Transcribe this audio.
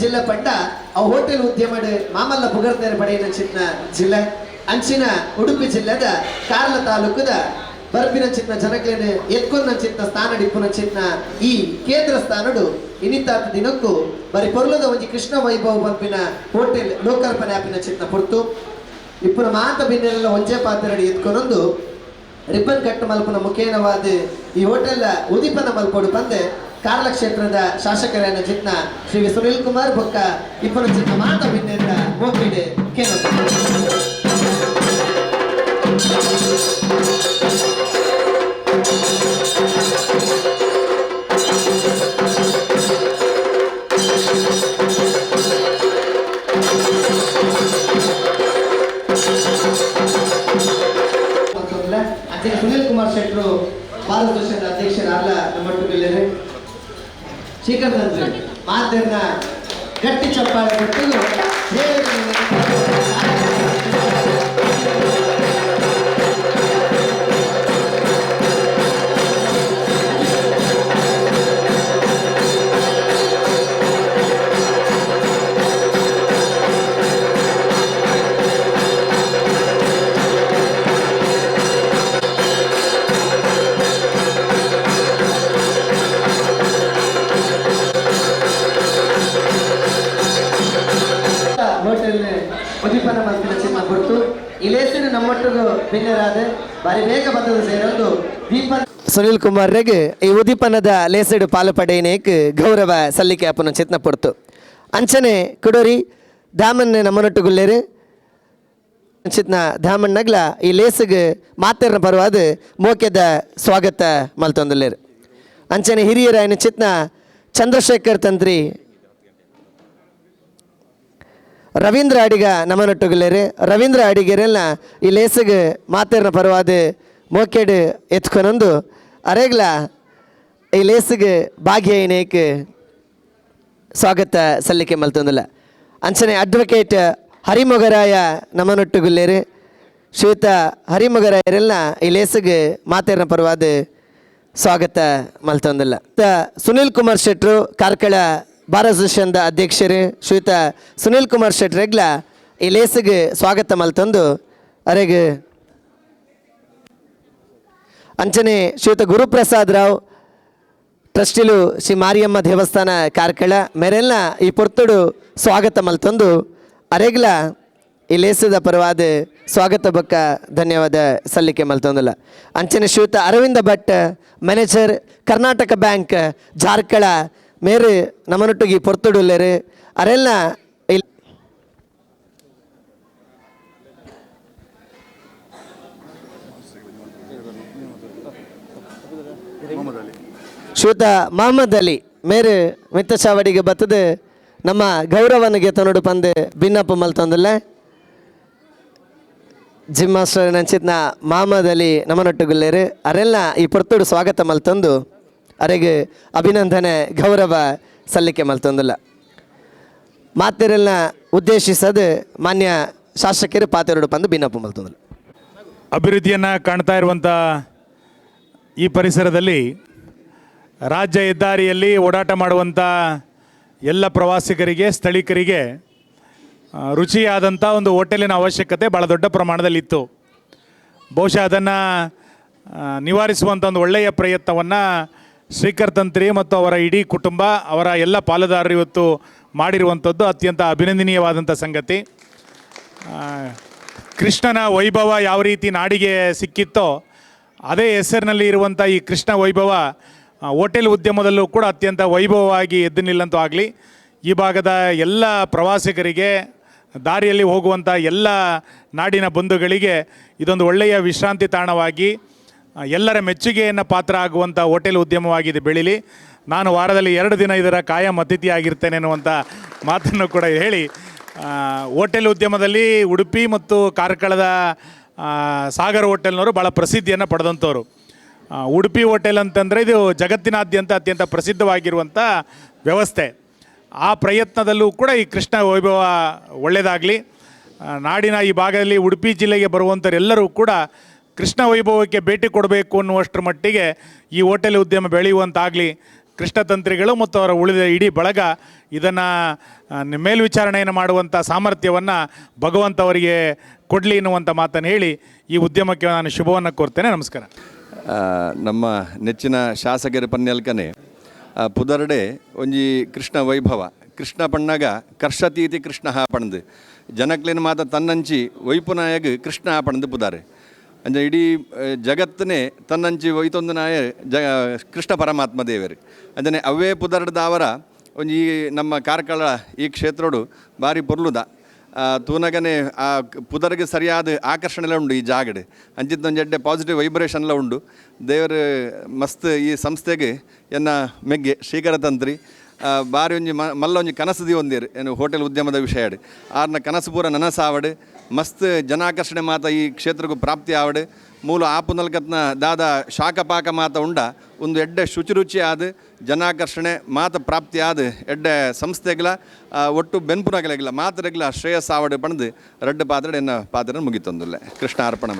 ಜಿಲ್ಲೆ ಪಂಡ ಆ ಹೋಟೆಲ್ ಉದ್ಯಮಡೆ ಮಾಮಲ್ಲ ಪುಗರ್ತೇರ ಪಡೆಯಿನ ಚಿನ್ನ ಜಿಲ್ಲೆ, ಅಂಚಿನ ಉಡುಪಿ ಜಿಲ್ಲೆದ ಕಾರ್ಲ ತಾಲೂಕದ ಬರ್ಪಿನ ಚಿನ್ನ ಜನಕ್ಕೆ ಎತ್ಕೊನ್ನ ಚಿತ್ತ ಸ್ಥಾನ ಡಿಪ್ಪುನ ಚಿನ್ನ ಈ ಕೇಂದ್ರ ಸ್ಥಾನಡು ಇನ್ನಿತ ದಿನಕ್ಕೂ ಬರೀ ಪೊರ್ಲದ ಒಂಜಿ ಕೃಷ್ಣ ವೈಭವ ಬರ್ಪಿನ ಹೋಟೆಲ್ ಲೋಕಾರ್ಪಣೆ ಆಪಿನ ಚಿನ್ನ ಪೊರ್ತು. ಇಪ್ಪುನ ಮಾತ ಬಿನ್ನೆಲ್ಲ ಒಂಜೆ ಪಾತ್ರಡಿ ಎತ್ಕೊಂಡೊಂದು ರಿಬ್ಬನ್ ಕಟ್ ಮಲ್ಪನ ಮುಖೇನವಾದ ಈ ಹೋಟೆಲ್ ಉದಿಪನ ಮಲ್ಪಡು ಬಂದೆ ಕಾರ್ಲ ಕ್ಷೇತ್ರದ ಶಾಸಕರಾದ ಚಿತ್ನ ಶ್ರೀ ಸುನಿಲ್ ಕುಮಾರ್ ಬೊಕ್ಕ ಇಬ್ಬರು ಚಿನ್ನ ಮಾತು ಬಿನ್ನೆಲ್ಲ ಮೋಕಿಡೆ ಕೇನ ಮತ್ತೊಂದು ಅದೇ ಸುನಿಲ್ ಕುಮಾರ್ ಶೆಟ್ರು ಭಾರತ ದೇಶದ ನಮ್ಮ ನಮ್ಮೊಟ್ಟಿಗೆ ಶ್ರೀಕರ್ ತಂತ್ರಿ ಮಾತನ್ನ ಗಟ್ಟಿ ಚಪ್ಪಾಳೆ ಕೊಟ್ಟು ಹೋಟೆಲ್ ಉದೀಪನ ಮಂತ್ರಿನ ಚಿನ್ನ ಕೊಟ್ಟು ಇಲೇಸಿನ ನಮ್ಮೊಟ್ಟಿಗೂ ಭಿನ್ನರಾದ ಬಾರಿ ಬೇಗ ಬಂದದ ಸೇರೊಂದು ದೀಪ ಸುನಿಲ್ ಕುಮಾರ್ ರೆಗ್ ಈ ಉದೀಪನದ ಲೇಸಡು ಪಾಲು ಪಡೆಯನೇಕ್ ಗೌರವ ಸಲ್ಲಿಕೆ ಅಪ್ಪನ ಚಿತ್ನ ಪಡ್ತು. ಅಂಚನೆ ಕುಡೋರಿ ದಾಮನ್ ನಮ್ಮನೊಟ್ಟುಗುಲ್ಲೇರು. ಚಿತ್ನ ಧಾಮನ್ ನಗ್ಲ ಈ ಲೇಸಿಗೆ ಮಾತೇರ್ನ ಪರವಾದ ಮೋಕೆದ ಸ್ವಾಗತ ಮಲ್ತೊಂದುಲ್ಲೇರು. ಅಂಚನೆ ಹಿರಿಯರ ಚಿತ್ನ ಚಂದ್ರಶೇಖರ್ ತಂತ್ರಿ ರವೀಂದ್ರ ಅಡಿಗ ನಮ್ಮನೊಟ್ಟುಗಲೇರು ರವೀಂದ್ರ ಅಡಿಗೆರೆಲ್ಲ ಈ ಲೇಸಿಗೆ ಮಾತೇರ್ನ ಪರವಾದ ಮೋಕೆಡ್ ಎತ್ಕೊನೊಂದು ಅರೆಗ್ಲ ಈ ಲೇಸಗೆ ಭಾಗ್ಯ ಏನೇಕೆ? ಸ್ವಾಗತ ಸಲ್ಲಿಕೆ ಮಲ್ತಂದಲ್ಲ ಅಂಚನೆ ಅಡ್ವೊಕೇಟ್ ಹರಿಮೊಗರಾಯ ನಮ್ಮನೊಟ್ಟುಗುಲ್ಲೇರು. ಶ್ರೀತ ಹರಿಮೊಗರಾಯರೆಲ್ಲ ಈ ಲೇಸಿಗೆ ಮಾತೇರ್ನ ಪರವಾದ ಸ್ವಾಗತ ಮಲ್ತಂದಲ್ಲ ಸುನಿಲ್ ಕುಮಾರ್ ಶೆಟ್ರು ಕಾರ್ಕಳ ಭಾರತ ಅಸೋಸಿಯೇಷನ್ದ ಅಧ್ಯಕ್ಷರು ಶ್ರೀಯುತ ಸುನಿಲ್ ಕುಮಾರ್ ಶೆಟ್ಟ್ರೆಗ್ಲ ಈ ಲೇಸಿಗೆ ಸ್ವಾಗತ ಮಲ್ತೊಂದು ಅರೆಗೆ ಅಂಚನೆ ಶ್ರೀಯುತ ಗುರುಪ್ರಸಾದ್ ರಾವ್, ಟ್ರಸ್ಟಿಲು ಶ್ರೀ ಮಾರಿಯಮ್ಮ ದೇವಸ್ಥಾನ ಕಾರ್ಕಳ ಮೇರೆಲ್ಲ ಈ ಪೊರ್ತುಡು ಸ್ವಾಗತ ಮಲ್ತೊಂದು ಅರೆಗ್ಲ ಈ ಲೇಸದ ಪರವಾದ ಸ್ವಾಗತ ಬಕ್ಕ ಧನ್ಯವಾದ ಸಲ್ಲಿಕೆ ಮಲ್ತೊಂದಿಲ್ಲ. ಅಂಚನೆ ಶ್ರೀಯುತ ಅರವಿಂದ ಭಟ್, ಮ್ಯಾನೇಜರ್ ಕರ್ನಾಟಕ ಬ್ಯಾಂಕ್, ಜಾರ್ಕಳ ಮೇರು ನಮ್ಮನೊಟ್ಟಿಗೆ ಪೊರ್ತುಡುಲ್ಲೇರು ಅರೆಲ್ಲ ಶ್ರೀಯುತ ಮಹಮ್ಮದ್ ಅಲಿ, ಮೇರೆ ಮಿತ್ತ ಸಾವಡಿಗೆ ಬತ್ತದೆ, ನಮ್ಮ ಗೌರವನಿಗೆ ತನ್ನೋಡು ಪಂದೆ ಭಿನ್ನಪ್ಪ ಮಲ್ತೊಂದಿಲ್ಲ ಜಿಮ್ ಮಾಸ್ಟರ್ ನಂಚಿತ್ನ ಮಹಮ್ಮದ್ ಅಲಿ ನಮ್ಮನೊಟ್ಟುಗುಲ್ಲೇರು ಅರೆಲ್ಲ ಈ ಪೊರ್ತುಡು ಸ್ವಾಗತ ಮಲ್ತೊಂದು ಅರೆಗೆ ಅಭಿನಂದನೆ, ಗೌರವ ಸಲ್ಲಿಕೆ ಮಲ್ತೊಂದಿಲ್ಲ ಮಾತೆರೆಲ್ಲ ಉದ್ದೇಶಿಸದು ಮಾನ್ಯ ಶಾಸಕರು ಪಾತೆರಡು ಬಂದು ಭಿನ್ನಪ್ಪ ಮಲ್ತೊಂದಿಲ್ಲ ಅಭಿವೃದ್ಧಿಯನ್ನು ಕಾಣ್ತಾ ಇರುವಂಥ ಈ ಪರಿಸರದಲ್ಲಿ ರಾಜ್ಯ ಹೆದ್ದಾರಿಯಲ್ಲಿ ಓಡಾಟ ಮಾಡುವಂಥ ಎಲ್ಲ ಪ್ರವಾಸಿಗರಿಗೆ, ಸ್ಥಳೀಕರಿಗೆ ರುಚಿಯಾದಂಥ ಒಂದು ಹೋಟೆಲಿನ ಅವಶ್ಯಕತೆ ಭಾಳ ದೊಡ್ಡ ಪ್ರಮಾಣದಲ್ಲಿ ಇತ್ತು ಬಹುಶಃ ಅದನ್ನು ನಿವಾರಿಸುವಂಥ ಒಂದು ಒಳ್ಳೆಯ ಪ್ರಯತ್ನವನ್ನು ಶ್ರೀಕರ್ ತಂತ್ರಿ ಮತ್ತು ಅವರ ಇಡೀ ಕುಟುಂಬ, ಅವರ ಎಲ್ಲ ಪಾಲುದಾರರು ಇವತ್ತು ಮಾಡಿರುವಂಥದ್ದು ಅತ್ಯಂತ ಅಭಿನಂದನೀಯವಾದಂಥ ಸಂಗತಿ. ಕೃಷ್ಣನ ವೈಭವ ಯಾವ ರೀತಿ ನಾಡಿಗೆ ಸಿಕ್ಕಿತ್ತೋ, ಅದೇ ಹೆಸರಿನಲ್ಲಿ ಇರುವಂಥ ಈ ಕೃಷ್ಣ ವೈಭವ ಹೋಟೆಲ್ ಉದ್ಯಮದಲ್ಲೂ ಕೂಡ ಅತ್ಯಂತ ವೈಭವವಾಗಿ ಎದ್ದು ನಿಲ್ಲಂತೂ ಆಗಲಿ. ಈ ಭಾಗದ ಎಲ್ಲ ಪ್ರವಾಸಿಗರಿಗೆ, ದಾರಿಯಲ್ಲಿ ಹೋಗುವಂಥ ಎಲ್ಲ ನಾಡಿನ ಬಂಧುಗಳಿಗೆ ಇದೊಂದು ಒಳ್ಳೆಯ ವಿಶ್ರಾಂತಿ ತಾಣವಾಗಿ ಎಲ್ಲರ ಮೆಚ್ಚುಗೆಯನ್ನು ಪಾತ್ರ ಆಗುವಂಥ ಹೋಟೆಲ್ ಉದ್ಯಮವಾಗಿದೆ ಬೆಳೀಲಿ. ನಾನು ವಾರದಲ್ಲಿ ಎರಡು ದಿನ ಇದರ ಕಾಯಂ ಅತಿಥಿ ಆಗಿರ್ತೇನೆ ಅನ್ನುವಂಥ ಮಾತನ್ನು ಕೂಡ ಹೇಳಿ ಹೋಟೆಲ್ ಉದ್ಯಮದಲ್ಲಿ ಉಡುಪಿ ಮತ್ತು ಕಾರ್ಕಳದ ಸಾಗರ್ ಹೋಟೆಲ್ನವರು ಭಾಳ ಪ್ರಸಿದ್ಧಿಯನ್ನು ಪಡೆದಂಥವ್ರು. ಉಡುಪಿ ಹೋಟೆಲ್ ಅಂತಂದರೆ ಇದು ಜಗತ್ತಿನಾದ್ಯಂತ ಅತ್ಯಂತ ಪ್ರಸಿದ್ಧವಾಗಿರುವಂಥ ವ್ಯವಸ್ಥೆ. ಆ ಪ್ರಯತ್ನದಲ್ಲೂ ಕೂಡ ಈ ಕೃಷ್ಣ ವೈಭವ ಒಳ್ಳೆಯದಾಗಲಿ ನಾಡಿನ ಈ ಭಾಗದಲ್ಲಿ ಉಡುಪಿ ಜಿಲ್ಲೆಗೆ ಬರುವಂಥವರೆಲ್ಲರೂ ಕೂಡ ಕೃಷ್ಣ ವೈಭವಕ್ಕೆ ಭೇಟಿ ಕೊಡಬೇಕು ಅನ್ನುವಷ್ಟರ ಮಟ್ಟಿಗೆ ಈ ಹೋಟೆಲ್ ಉದ್ಯಮ ಬೆಳೆಯುವಂತಾಗಲಿ. ಕೃಷ್ಣತಂತ್ರಿಗಳು ಮತ್ತು ಅವರ ಉಳಿದ ಇಡೀ ಬಳಗ ಇದನ್ನು ಮೇಲ್ವಿಚಾರಣೆಯನ್ನು ಮಾಡುವಂಥ ಸಾಮರ್ಥ್ಯವನ್ನು ಭಗವಂತ ಅವರಿಗೆ ಕೊಡಲಿ ಎನ್ನುವಂಥ ಮಾತನ್ನು ಹೇಳಿ ಈ ಉದ್ಯಮಕ್ಕೆ ನಾನು ಶುಭವನ್ನು ಕೋರ್ತೇನೆ. ನಮಸ್ಕಾರ. ನಮ್ಮ ನೆಚ್ಚಿನ ಶಾಸಕರ ಪನ್ನೆಲ್ಕನೆ ಆ, ಪುದರ್ಡೆ ಒಂಜಿ ಕೃಷ್ಣ ವೈಭವ. ಕೃಷ್ಣ ಪಣ್ಣಗ ಕರ್ಷತೀತಿ ಕೃಷ್ಣ ಪಣದು ಜನಕ್ಲಿನ ಮಾತ ತನ್ನಂಚಿ ವೈಪುನಾಯಗ್ ಕೃಷ್ಣ ಪಣದು ಪುದಾರೆ. ಅಂಜ ಇಡೀ ಜಗತ್ತನೇ ತನ್ನಂಚಿ ಒಯ್ತೊಂದು ನಾಯ ಜ ಕೃಷ್ಣ ಪರಮಾತ್ಮ ದೇವರು. ಅದನ್ನೇ ಅವೇ ಪುದರ್ಡದವರ ಒಂಜಿ ನಮ್ಮ ಕಾರ್ಕಳ, ಈ ಕ್ಷೇತ್ರಡು ಭಾರಿ ಪುರ್ಲುದ. ತೂನಗನೆ, ಆ ಪುದರ್ಗೆ ಸರಿಯಾದ ಆಕರ್ಷಣೆಲ್ಲ ಉಂಡು ಈ ಜಾಗಡೆ. ಅಂಚಿತ್ತ ಒಂದು ಎಡ್ಡೆ ಪಾಸಿಟಿವ್ ವೈಬ್ರೇಷನ್ ಎಲ್ಲ ಉಂಡು. ದೇವರ, ಮಸ್ತ್ ಈ ಸಂಸ್ಥೆಗೆ ಎನ್ನ ಮೆಗ್ಗೆ, ಶ್ರೀಕರ ತಂತ್ರಿ. ಬಾರಿ ಒಂಜಿ ಮ, ಮಲ್ಲ ಒಂಜಿ ಕನಸದಿ ಒಂದೇರು ಏನು ಹೋಟೆಲ್ ಉದ್ಯಮದ ವಿಷಯ ಆರ್ನ ಕನಸು ಪೂರ ನನಸಾವಡ್. ಮಸ್ತ್ ಜನಾಕರ್ಷಣೆ ಮಾತ ಈ ಕ್ಷೇತ್ರಕ್ಕೂ ಪ್ರಾಪ್ತಿ ಆವಡ್. ಮೂಲ ಆಪು ನಲ್ಕತ್ನ ದಾದ ಶಾಖಪಾಕ ಮಾತ ಉಂಡ. ಒಂದು ಎಡ್ಡೆ ಶುಚಿರುಚಿ ಆದ, ಜನಾಕರ್ಷಣೆ ಮಾತ ಪ್ರಾಪ್ತಿ ಆದ ಎಡ್ಡೆ ಸಂಸ್ಥೆಗಳ ಒಟ್ಟು ಬೆನ್ಪುನಗಲಗಿಲ್ಲ ಮಾತರೆಗಿಲ್ಲ ಶ್ರೇಯಸ್ ಆವಡ್ ಪಣದು. ರಡ್ಡು ಪಾತ್ರೆ ಎನ್ನ ಪಾತ್ರ ಮುಗಿತೊಂದುಲ್ಲೆ. ಕೃಷ್ಣ ಅರ್ಪಣ